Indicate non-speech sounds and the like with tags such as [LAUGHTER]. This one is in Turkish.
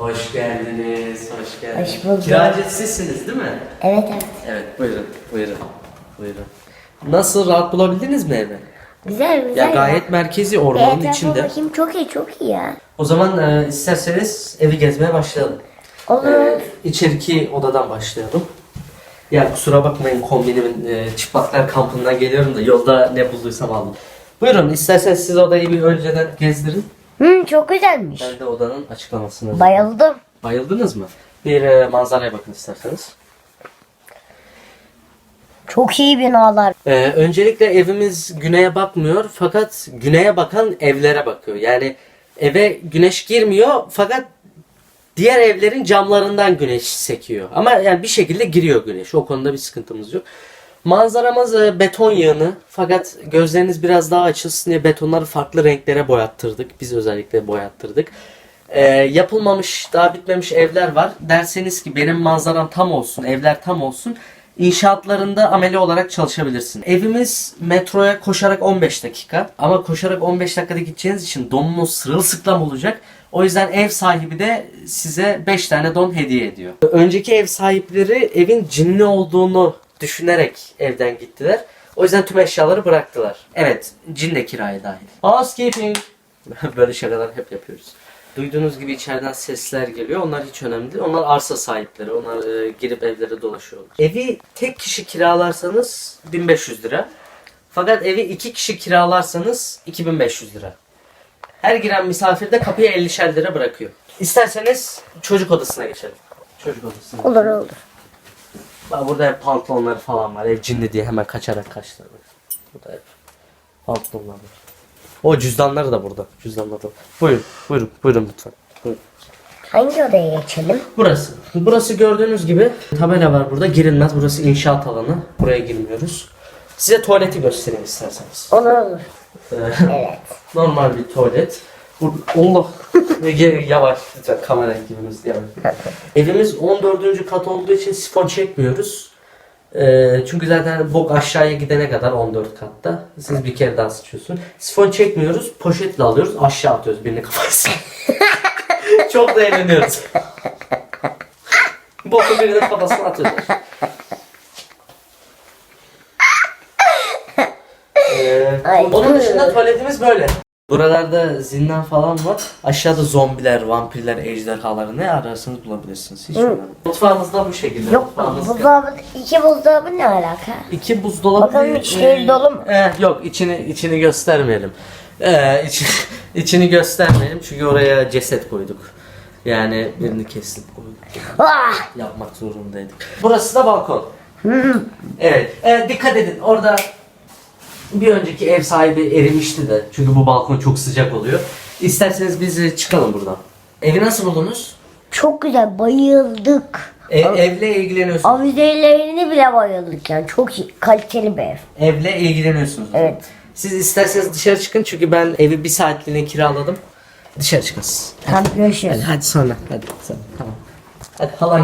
Hoş geldiniz, hoş geldiniz. Hoş bulduk. Kiracı sizsiniz değil mi? Evet evet. Evet, buyurun, buyurun, buyurun. Nasıl, rahat bulabildiniz mi evi? Güzel güzel. Ya gayet merkezi, ormanın etrafa içinde. bakayım çok iyi çok iyi ya. O zaman e, isterseniz evi gezmeye başlayalım. Olur. E, içeriki odadan başlayalım. Ya kusura bakmayın kombinimin e, çıplaklar kampından geliyorum da yolda ne bulduysam aldım. Buyurun isterseniz siz odayı bir önceden gezdirin. Hı, çok güzelmiş. Ben de odanın açıklamasını Bayıldım. Bayıldınız mı? Bir e, manzaraya bakın isterseniz. Çok iyi binalar. Ee, öncelikle evimiz güneye bakmıyor fakat güneye bakan evlere bakıyor. Yani eve güneş girmiyor fakat diğer evlerin camlarından güneş sekiyor. Ama yani bir şekilde giriyor güneş. O konuda bir sıkıntımız yok. Manzaramız e, beton yığını fakat gözleriniz biraz daha açılsın diye betonları farklı renklere boyattırdık. Biz özellikle boyattırdık. Ee, yapılmamış, daha bitmemiş evler var. Derseniz ki benim manzaram tam olsun, evler tam olsun. İnşaatlarında ameli olarak çalışabilirsin. Evimiz metroya koşarak 15 dakika. Ama koşarak 15 dakikada gideceğiniz için donunuz sırılsıklam olacak. O yüzden ev sahibi de size 5 tane don hediye ediyor. Önceki ev sahipleri evin cinli olduğunu düşünerek evden gittiler. O yüzden tüm eşyaları bıraktılar. Evet, cin de kiraya dahil. Housekeeping. [LAUGHS] Böyle şakalar hep yapıyoruz. Duyduğunuz gibi içeriden sesler geliyor. Onlar hiç önemli değil. Onlar arsa sahipleri. Onlar e, girip evlere dolaşıyorlar. Evi tek kişi kiralarsanız 1500 lira. Fakat evi iki kişi kiralarsanız 2500 lira. Her giren misafir de kapıya 50'şer lira bırakıyor. İsterseniz çocuk odasına geçelim. Çocuk odasına. Olur olur. Bak burada hep pantolonları falan var. Ev cinli diye hemen kaçarak kaçtılar. Burada hep pantolonlar var. O cüzdanları da burada. Cüzdanları da. Buyurun, buyurun, buyurun lütfen. Buyurun. Hangi odaya geçelim? Burası. Burası gördüğünüz gibi tabela var burada. Girilmez. Burası inşaat alanı. Buraya girmiyoruz. Size tuvaleti göstereyim isterseniz. Olur olur. Ee, [LAUGHS] Evet. [LAUGHS] normal bir tuvalet. Allah. Ege, yavaş lütfen kamera ekibimiz yavaş. Evimiz 14. kat olduğu için sifon çekmiyoruz. Ee, çünkü zaten bok aşağıya gidene kadar 14 katta. Siz bir kere daha sıçıyorsun. Sifon çekmiyoruz. Poşetle alıyoruz. Aşağı atıyoruz birini kafasına. [LAUGHS] Çok da eğleniyoruz. Boku birinin kafasına atıyoruz. Ee, Ay. onun dışında tuvaletimiz böyle. Buralarda zindan falan var. Aşağıda zombiler, vampirler, ejderhalar ne ararsanız bulabilirsiniz. Hiç önemli. Mutfağımız da bu şekilde. Yok buzdolabı, iki buzdolabı ne alaka? İki buzdolabı. Bakalım içleri e, dolu mu? eh, yok içini içini göstermeyelim. Ee, içi, [LAUGHS] içini göstermeyelim çünkü oraya ceset koyduk. Yani birini kesip koyduk. Ah! Yapmak zorundaydık. Burası da balkon. evet. e, dikkat edin orada bir önceki ev sahibi erimişti de. Çünkü bu balkon çok sıcak oluyor. İsterseniz biz çıkalım buradan. Evi nasıl buldunuz? Çok güzel bayıldık. E, evle ilgileniyorsunuz. Avizelerini bile bayıldık yani. Çok iyi, kaliteli bir ev. Evle ilgileniyorsunuz. Evet. Siz isterseniz dışarı çıkın çünkü ben evi bir saatliğine kiraladım. Dışarı çıkın siz. Tamam görüşürüz. Hadi, hadi sonra. Hadi sonra. Tamam. Hadi halan